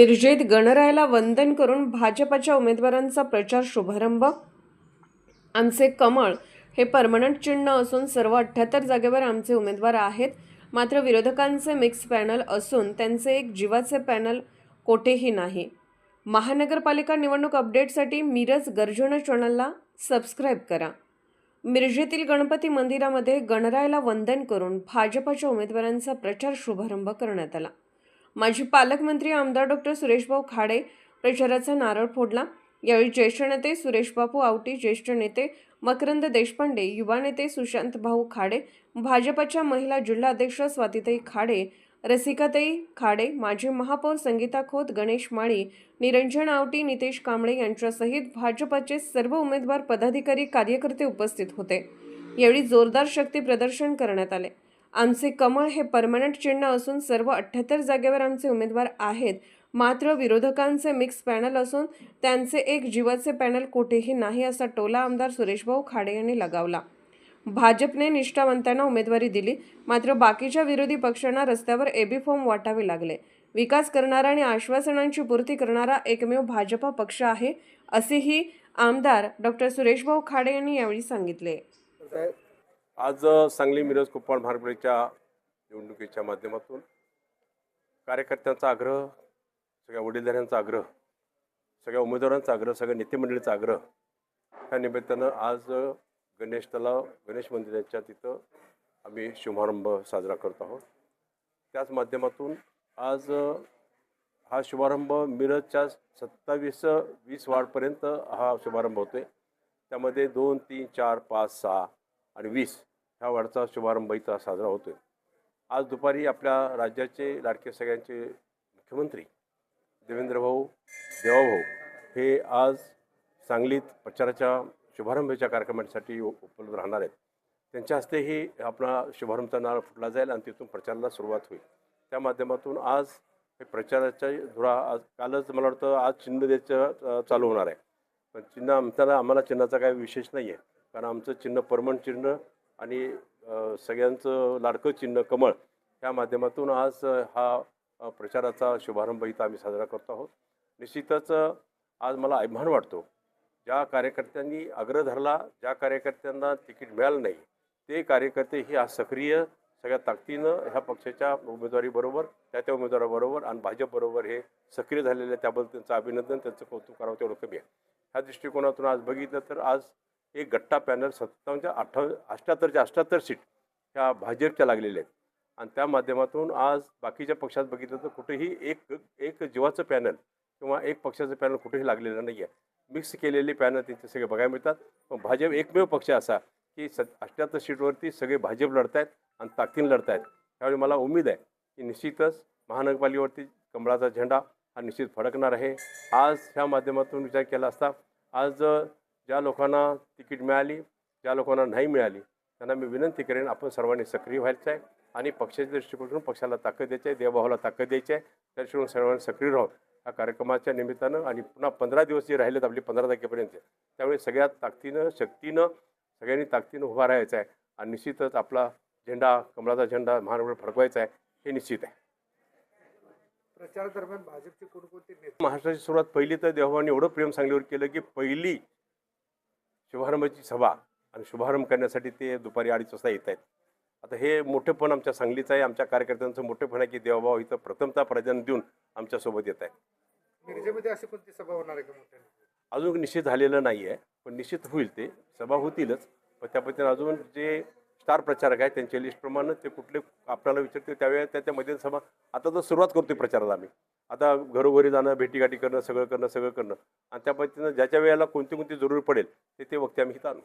मिरजेत गणरायाला वंदन करून भाजपच्या उमेदवारांचा प्रचार शुभारंभ? आमचे कमळ हे परमनंट चिन्ह असून सर्व अठ्ठ्याहत्तर जागेवर आमचे उमेदवार आहेत. मात्र विरोधकांचे मिक्स पॅनल असून त्यांचे एक जीवाचे पॅनल कोठेही नाही. महानगरपालिका निवडणूक अपडेटसाठी मिरज गर्जुन चॅनलला सबस्क्राईब करा. मिरजेतील गणपती मंदिरामध्ये गणरायाला वंदन करून भाजपाच्या उमेदवारांचा प्रचार शुभारंभ करण्यात आला. माजी पालकमंत्री आमदार डॉक्टर सुरेशभाऊ खाडे प्रचाराचा नारळ फोडला. यावेळी ज्येष्ठ नेते सुरेशबापू आवटी ज्येष्ठ नेते मकरंद देशपांडे युवा नेते सुशांत भाऊ खाडे भाजपच्या महिला जिल्हाध्यक्ष स्वातीताई खाडे रसिकाताई खाडे माजी महापौर संगीता खोत गणेश माळी निरंजन आवटी नितेश कांबळे यांच्यासहित भाजपचे सर्व उमेदवार पदाधिकारी कार्यकर्ते उपस्थित होते. यावेळी जोरदार शक्ती प्रदर्शन करण्यात आले. आमचे कमळ हे परमनंट चिन्ह असून सर्व अठ्ठ्याहत्तर जागेवर आमचे उमेदवार आहेत. मात्र विरोधकांचे मिक्स पॅनल असून त्यांचे एक जीवाचे पॅनल कुठेही नाही असा टोला आमदार सुरेशभाऊ खाडे यांनी लगावला. भाजपने निष्ठावंतांना उमेदवारी दिली मात्र बाकीच्या विरोधी पक्षांना रस्त्यावर एबी फॉर्म वाटावे लागले. विकास करणारा आणि आश्वासनांची पूर्ती करणारा एकमेव भाजपा पक्ष आहे असेही आमदार डॉक्टर सुरेशभाऊ खाडे यांनी यावेळी सांगितले. आज सांगली मिरज कुप्पाळ महानगरपालिकेच्या निवडणुकीच्या माध्यमातून कार्यकर्त्यांचा आग्रह सगळ्या वडीलधाऱ्यांचा आग्रह सगळ्या उमेदवारांचा आग्रह सगळ्या नेतेमंडळीचा आग्रह ह्या निमित्तानं आज गणेश तलाव गणेश मंदिराच्या तिथं आम्ही शुभारंभ साजरा करत आहोत. त्याच माध्यमातून आज हा शुभारंभ मिरजच्या सत्तावीस वीस वार्डपर्यंत हा शुभारंभ होतो आहे त्यामध्ये दोन तीन चार पाच सहा आणि वीस ह्या वाढचा शुभारंभ इथं साजरा होतो आहे आज दुपारी आपल्या राज्याचे लाडके सगळ्यांचे मुख्यमंत्री देवेंद्रभाऊ देवाभाऊ हे आज सांगलीत प्रचाराच्या शुभारंभाच्या कार्यक्रमासाठी उपलब्ध राहणार आहेत. त्यांच्या हस्तेही आपला शुभारंभचा नाळ फुटला जाईल आणि तिथून प्रचाराला सुरुवात होईल. त्या माध्यमातून आज हे प्रचाराच्या धुरा आज कालच मला वाटतं आज चिन्ह द्यायचं चालू होणार आहे. पण चिन्ह आमच्याला आम्हाला चिन्हाचा काही विशेष नाही आहे कारण आमचं चिन्ह परमनंट चिन्ह आणि सगळ्यांचं लाडकं चिन्ह कमळ या माध्यमातून आज हा प्रचाराचा शुभारंभ इथं आम्ही साजरा करतो आहोत निश्चितच आज मला अभिमान वाटतो ज्या कार्यकर्त्यांनी आग्रह धरला ज्या कार्यकर्त्यांना तिकीट मिळालं नाही ते कार्यकर्ते ही आज सक्रिय सगळ्या ताकदीनं ह्या पक्षाच्या उमेदवारीबरोबर त्या त्या उमेदवाराबरोबर आणि भाजपबरोबर हे सक्रिय झालेले आहे. त्याबद्दल त्यांचं अभिनंदन त्यांचं कौतुक करावं तेवढं कमी आहे ह्या दृष्टिकोनातून आज बघितलं तर आज एक गट्टा पॅनल सत्तावन्नच्या अठ्ठा अष्ट्याहत्तरच्या अष्ट्याहत्तर सीट ह्या भाजपच्या लागलेल्या आहेत. आणि त्या माध्यमातून आज बाकीच्या पक्षात बघितलं तर कुठेही एक एक जीवाचं पॅनल किंवा एक पक्षाचं पॅनल कुठेही लागलेलं नाही आहे मिक्स केलेले पॅनल त्यांचे सगळे बघायला मिळतात. पण भाजप एकमेव पक्ष असा की स अष्ट्याहत्तर सीटवरती सगळे भाजप लढत आहेत आणि ताकदीने लढत आहेत त्यावेळी मला उमेद आहे की निश्चितच महानगरपालिकेवरती कमळाचा झेंडा हा निश्चित फडकणार आहे. आज ह्या माध्यमातून विचार केला असता आज ज्या लोकांना तिकीट मिळाली ज्या लोकांना नाही मिळाली त्यांना मी विनंती करेन आपण सर्वांनी सक्रिय व्हायचं आहे आणि पक्षाच्या दृष्टिकोनातून पक्षाला ताकद द्यायची आहे देवभावाला ताकद द्यायची आहे त्या दृष्टिकोन सर्वांनी सक्रिय राहून या कार्यक्रमाच्या निमित्तानं आणि पुन्हा पंधरा दिवस जे राहिलेत आपली पंधरा तारखेपर्यंत त्यामुळे सगळ्यात ताकदीनं शक्तीनं सगळ्यांनी ताकदीनं उभा राहायचं आहे आणि निश्चितच आपला झेंडा कमळाचा झेंडा महानगर फडकवायचा आहे हे निश्चित आहे. प्रचारादरम्यान भाजपचे कोणकोणते नेते? महाराष्ट्राची सुरुवात पहिली तर देवाने एवढं प्रेम सांगलीवर केलं की पहिली शुभारंभाची सभा आणि शुभारंभ करण्यासाठी ते दुपारी अडीच वाजता येत आहेत. आता हे मोठेपण आमच्या सांगलीचं आहे. आमच्या कार्यकर्त्यांचं मोठेपण आहे की देवभाव इथं प्रथमता प्राधान्य देऊन आमच्यासोबत येत आहे मिरजेमध्ये अशी कोणती सभा होणार आहे का अजून निश्चित झालेलं नाही आहे पण निश्चित होईल ते. सभा होतीलच पण त्या पद्धतीने अजून जे स्टार प्रचारक आहेत त्यांच्या लिस्टप्रमाणे ते कुठले आपल्याला विचारतील त्यावेळेस त्याच्या त्यामध्ये सभा आता तर सुरुवात करतोय प्रचाराला आम्ही. आता घरोघरी जाणं भेटीगाठी करणं सगळं करणं सगळं करणं. आणि त्या पद्धतीनं ज्याच्या वेळेला कोणती कोणती जरूर पडेल ते ते वक्ते आम्ही इथं आणू.